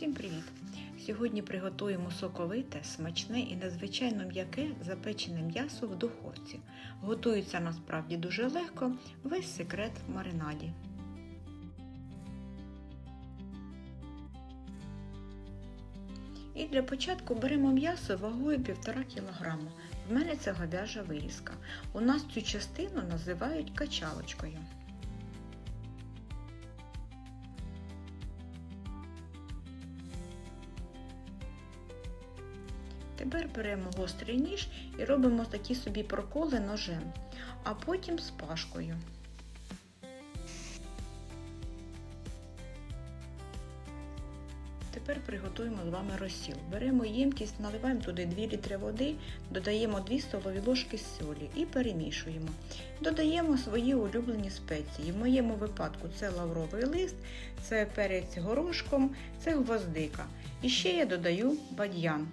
Усім привіт! Сьогодні приготуємо соковите, смачне і надзвичайно м'яке запечене м'ясо в духовці. Готується насправді дуже легко, весь секрет в маринаді. І для початку беремо м'ясо вагою 1,5 кг. В мене це говяжа вирізка. У нас цю частину називають качалочкою. Тепер беремо гострий ніж і робимо такі собі проколи ножем, а потім з пашкою. Тепер приготуємо з вами розсіл. Беремо ємкість, наливаємо туди 2 літри води, додаємо 2 столові ложки солі і перемішуємо. Додаємо свої улюблені спеції. В моєму випадку це лавровий лист, це перець горошком, це гвоздика. І ще я додаю бадьян.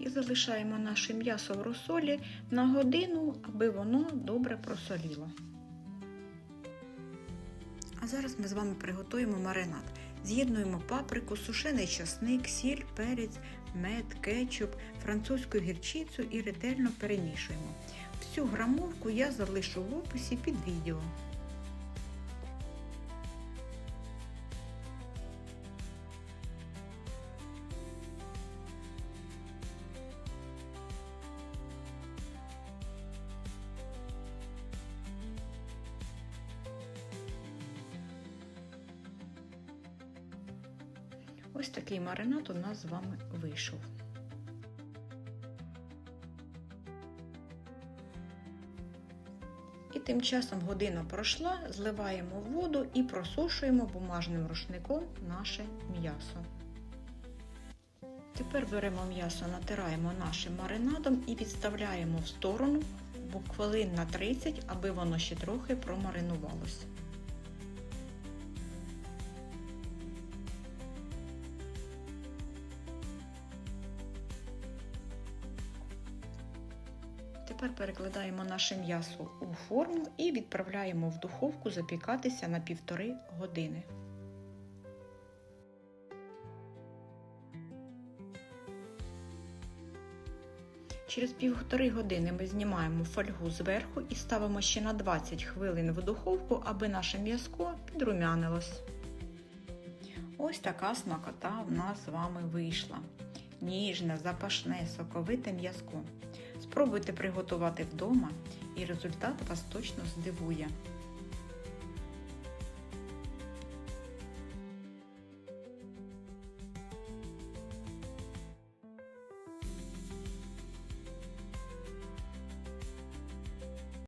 І залишаємо наше м'ясо в розсолі на годину, аби воно добре просоліло. А зараз ми з вами приготуємо маринад. З'єднуємо паприку, сушений часник, сіль, перець, мед, кетчуп, французьку гірчицю і ретельно перемішуємо. Всю грамовку я залишу в описі під відео. Ось такий маринад у нас з вами вийшов. І тим часом година пройшла, зливаємо воду і просушуємо бумажним рушником наше м'ясо. Тепер беремо м'ясо, натираємо нашим маринадом і відставляємо в сторону хвилин на 30, аби воно ще трохи промаринувалося. Тепер перекладаємо наше м'ясо у форму і відправляємо в духовку запікатися на півтори години. Через півтори години ми знімаємо фольгу зверху і ставимо ще на 20 хвилин в духовку, аби наше м'язко підрумянилось. Ось така смакота в нас з вами вийшла. Ніжне, запашне, соковите м'язко. Спробуйте приготувати вдома і результат вас точно здивує.